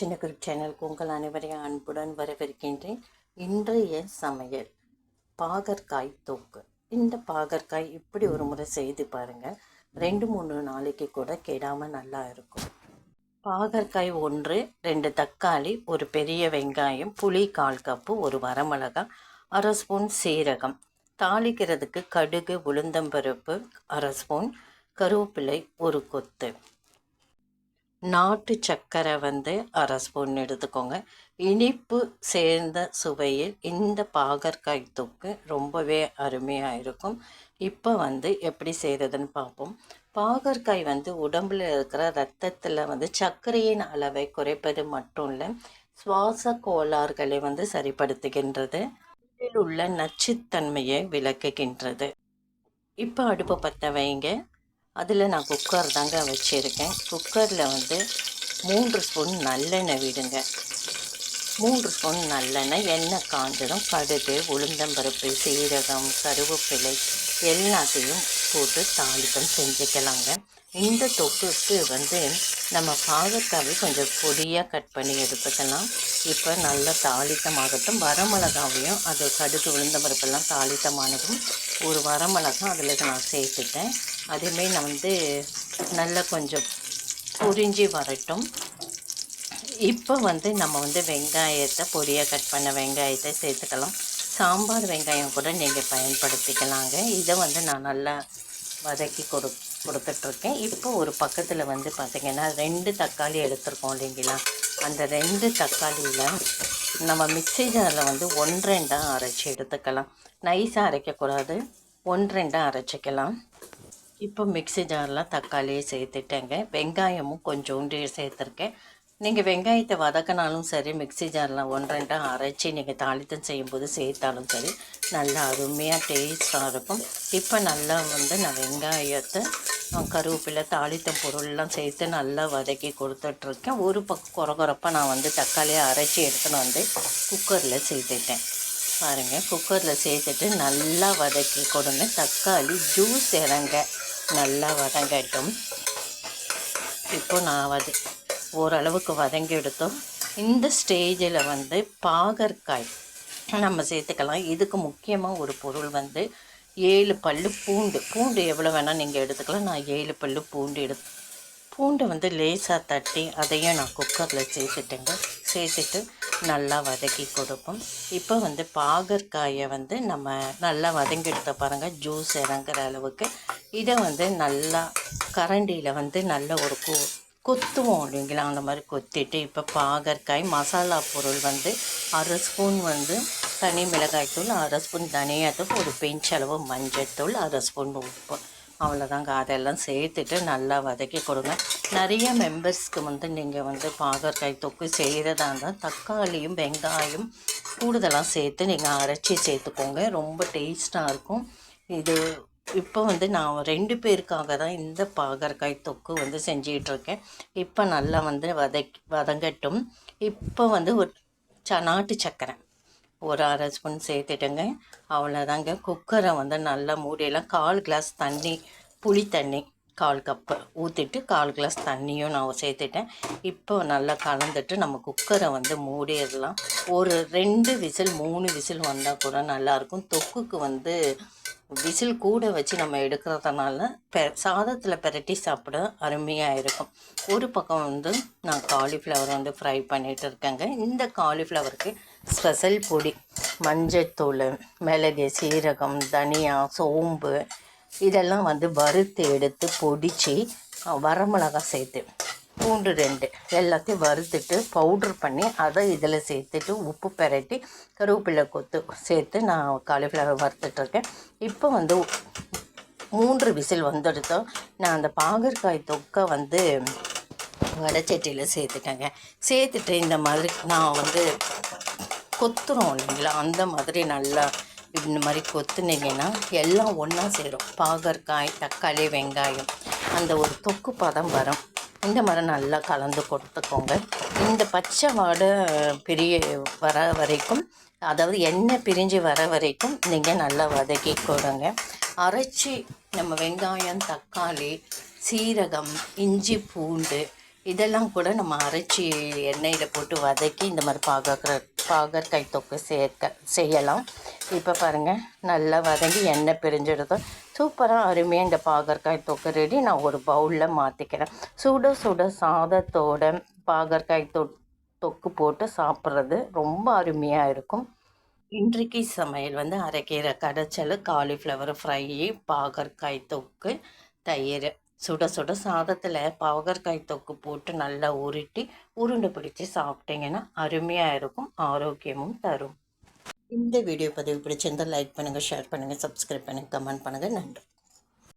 சின்ன குரூப் சேனலுக்கு உங்கள் அனைவரையும் அன்புடன் வரவேற்கின்றேன். இன்றைய சமையல் பாகற்காய் தூக்கு. இந்த பாகற்காய் இப்படி ஒரு முறை செய்து பாருங்கள் ரெண்டு மூணு நாளைக்கு கூட கெடாமல் நல்லா இருக்கும். பாகற்காய் ஒன்று ரெண்டு தக்காளி ஒரு பெரிய வெங்காயம் புளி கால் கப்பு ஒரு வரமிளகாய் அரை ஸ்பூன் சீரகம். தாளிக்கிறதுக்கு கடுகு உளுந்தம்பருப்பு அரை ஸ்பூன் கருவேப்பிலை ஒரு கொத்து. நாட்டு சர்க்கரை வந்து அரை ஸ்பூன் எடுத்துக்கோங்க. இனிப்பு சேர்ந்த சுவையில் இந்த பாகற்காய் தொக்கு ரொம்பவே அருமையாக இருக்கும். இப்போ வந்து எப்படி செய்கிறதுன்னு பார்ப்போம் பாகற்காய் வந்து உடம்பில் இருக்கிற ரத்தத்தில் வந்து சர்க்கரையின் அளவை குறைப்பது மட்டும் இல்லை சுவாச கோளாறுகளை வந்து சரிப்படுத்துகின்றது. உள்ள நச்சுத்தன்மையை விளக்குகின்றது. இப்போ அடுப்பு பற்ற வைங்க. அதில் நான் குக்கர் தாங்க வச்சுருக்கேன். குக்கரில் வந்து மூன்று ஸ்பூன் நல்லெண்ணெய் விடுங்க. மூன்று ஸ்பூன் நல்லெண்ணெய் எண்ணெய் காஞ்சதும் கடுகு உளுந்தம்பருப்பு சீரகம் கருவேப்பிலை எல்லாத்தையும் போட்டு தாளிப்பம் செஞ்சுக்கலாங்க. இந்த தொக்குக்கு வந்து நம்ம பாகற்காவை கொஞ்சம் பொடியாக கட் பண்ணி எடுத்துக்கலாம் இப்போ நல்லா தாளித்தமாகட்டும். வரமிளகாவையும் அது கடுகு உளுந்தம்பருப்பெல்லாம் தாளித்தமானதும் ஒரு வரமிளகா அதில் நான் சேர்த்துட்டேன். அதேமாரி நான் வந்து நல்லா கொஞ்சம் புரிஞ்சு வரட்டும். இப்போ வந்து நம்ம வந்து வெங்காயத்தை பொடியாக கட் பண்ண வெங்காயத்தை சேர்த்துக்கலாம். சாம்பார் வெங்காயம் கூட நீங்கள் பயன்படுத்திக்கலாங்க. இதை வந்து நான் நல்லா வதக்கி கொடு கொடுத்துட்ருக்கேன். இப்போ ஒரு பக்கத்தில் வந்து பார்த்திங்கன்னா ரெண்டு தக்காளி எடுத்துருக்கோம் இல்லைங்களா? அந்த ரெண்டு தக்காளியில் நம்ம மிக்சி ஜாரில் வந்து ஒன்றெண்டாக அரைச்சி எடுத்துக்கலாம். நைஸாக அரைக்கக்கூடாது. ஒன்றெண்டாக அரைச்சிக்கலாம். இப்போ மிக்சி ஜாரில் தக்காளியை சேர்த்துட்டேங்க. வெங்காயமும் கொஞ்சோண்டு சேர்த்துருக்கேன். நீங்கள் வெங்காயத்தை வதக்கினாலும் சரி மிக்சி ஜாரில் ஒன்றெண்டாக அரைச்சி நீங்கள் தாளித்தம் செய்யும்போது சேர்த்தாலும் சரி நல்லா அருமையாக டேஸ்ட்டாக இருக்கும். இப்போ நல்லா வந்து நான் வெங்காயத்தை கருவேப்பிலை தாளித்தம் பொருள்லாம் சேர்த்து நல்லா வதக்கி கொடுத்துட்ருக்கேன். ஒரு பக்கம் குறகுறப்பாக நான் வந்து தக்காளியை அரைச்சி எடுத்துன்னு வந்து குக்கரில் சேர்த்துட்டேன். பாருங்கள் குக்கரில் சேர்த்துட்டு நல்லா வதக்கி கொடுங்க. தக்காளி ஜூஸ் இறங்க. நல்லா வதங்கட்டும். இப்போ நான் வதக்கி ஓரளவுக்கு வதங்கி எடுத்தோம். இந்த ஸ்டேஜில் வந்து பாகற்காய் நம்ம சேர்த்துக்கலாம். இதுக்கு முக்கியமாக ஒரு பொருள் வந்து ஏழு பல் பூண்டு. பூண்டு எவ்வளோ வேணால் நீங்கள் எடுத்துக்கலாம். நான் ஏழு பல் பூண்டு எடு பூண்டை வந்து லேசாக தட்டி அதையும் நான் குக்கரில் சேர்த்துட்டேங்க. சேர்த்துட்டு நல்லா வதக்கி கொடுப்போம். இப்போ வந்து பாகற்காயை வந்து நம்ம நல்லா வதங்கி எடுத்த பாருங்கள் ஜூஸ் இறங்குற அளவுக்கு. இதை வந்து நல்லா கரண்டியில் வந்து நல்ல ஒரு கூ கொத்துவோம் இல்லைங்களா? அந்த மாதிரி கொத்திட்டு இப்போ பாகற்காய் மசாலா பொருள் வந்து அரை ஸ்பூன் வந்து தனி மிளகாய்த்தூள் அரை ஸ்பூன் தனியாத்தூள் ஒரு பெஞ்சளவு மஞ்சத்தூள் அரை ஸ்பூன் உப்பு. அவ்வளோதாங்க அதெல்லாம் சேர்த்துட்டு நல்லா வதக்கி கொடுங்க. நிறைய மெம்பர்ஸ்க்கு வந்து நீங்கள் வந்து பாகற்காய் தொக்கு செய்கிறதா இருந்தால் தக்காளியும் வெங்காயம் கூடுதலாக சேர்த்து நீங்கள் அரைச்சி சேர்த்துக்கோங்க. ரொம்ப டேஸ்ட்டாக இருக்கும். இது இப்போ வந்து நான் ரெண்டு பேருக்காக தான் இந்த பாகற்காய் தொக்கு வந்து செஞ்சிகிட்ருக்கேன். இப்போ நல்லா வந்து வதக்கி வதங்கட்டும். இப்போ வந்து ஒரு ச நாட்டு சக்கரை. ஒரு அரை ஸ்பூன் சேர்த்துட்டுங்க. அவ்வளோதாங்க. குக்கரை வந்து நல்லா மூடியெல்லாம் கால் கிளாஸ் தண்ணி புளி தண்ணி கால் கப்பு ஊற்றிட்டு கால் கிளாஸ் தண்ணியும் நான் சேர்த்துட்டேன். இப்போ நல்லா கலந்துட்டு நம்ம குக்கரை வந்து மூடிடலாம். ஒரு ரெண்டு விசில் மூணு விசில் வந்தால் கூட நல்லாயிருக்கும் தொக்குக்கு வந்து விசில் கூட வச்சு நம்ம எடுக்கிறதுனால பெ சாதத்தில் பெரட்டி சாப்பிட அருமையாக இருக்கும். ஒரு பக்கம் வந்து நான் காலிஃப்ளவர் வந்து ஃப்ரை பண்ணிகிட்டு இருக்கேங்க. இந்த காலிஃப்ளவருக்கு ஸ்பெஷல் பொடி மஞ்சத்தூள் மிளகு சீரகம் தனியா சோம்பு இதெல்லாம் வந்து வறுத்து எடுத்து பொடித்து வரமிளகா சேர்த்து பூண்டு ரெண்டு எல்லாத்தையும் வறுத்துட்டு பவுட்ரு பண்ணி அதை இதில் சேர்த்துட்டு உப்பு பெரட்டி கருவேப்பிலை கொத்து சேர்த்து நான் காலிஃப்ளவர் வறுத்துட்ருக்கேன். இப்போ வந்து மூன்று விசில் வந்துடுத்தோம் நான் அந்த பாகற்காய் தொக்கை வந்து வடச்சட்டியில் சேர்த்துட்டேங்க. சேர்த்துட்டு இந்த மாதிரி நான் வந்து கொத்துறோம் இல்லைங்களா? அந்த மாதிரி நல்லா இந்த மாதிரி கொத்துனீங்கன்னா எல்லாம் ஒன்றா சேரும். பாகற்காய் தக்காளி வெங்காயம் அந்த ஒரு தொக்கு பதம் வரும். இந்த மாதிரி நல்லா கலந்து கொடுத்துக்கோங்க. இந்த பச்சை வாடை பிரிய வர வரைக்கும் அதாவது எண்ணெய் பிரிஞ்சு வர வரைக்கும் நீங்கள் நல்லா வதக்கி கொடுங்க. அரைச்சி நம்ம வெங்காயம் தக்காளி சீரகம் இஞ்சி பூண்டு இதெல்லாம் கூட நம்ம அரைச்சி எண்ணெயில் போட்டு வதக்கி இந்த மாதிரி பாகக்கிற பாகற்காய் தொக்கு சேர்க்க செய்யலாம். இப்போ பாருங்கள் நல்லா வதங்கி எண்ணெய் பிரிஞ்சிடுதோ சூப்பராக அருமையாக இந்த பாகற்காய் தொக்கு ரெடி நான் ஒரு பவுலில் மாற்றிக்கிறேன் சுட சுட சாதத்தோட பாகற்காய் தொ தொக்கு போட்டு சாப்பிட்றது ரொம்ப அருமையாக இருக்கும். இன்றைக்கு சமையல் வந்து அரைக்கீரை கடைச்சல் காலிஃப்ளவர் ஃப்ரை பாகற்காய் தொக்கு தயிர். சுட சுட சாதத்தில் பாகற்காய் தொக்கு போட்டு நல்லா உருட்டி உருண்டை பிடிச்சி சாப்பிட்டீங்கன்னா அருமையாக இருக்கும் ஆரோக்கியமும் தரும். இந்த வீடியோ பதிவு பிடிச்சிருந்தால் லைக் பண்ணுங்கள் ஷேர் பண்ணுங்கள் சப்ஸ்கிரைப் பண்ணுங்கள் கமெண்ட் பண்ணுங்கள் நன்றி.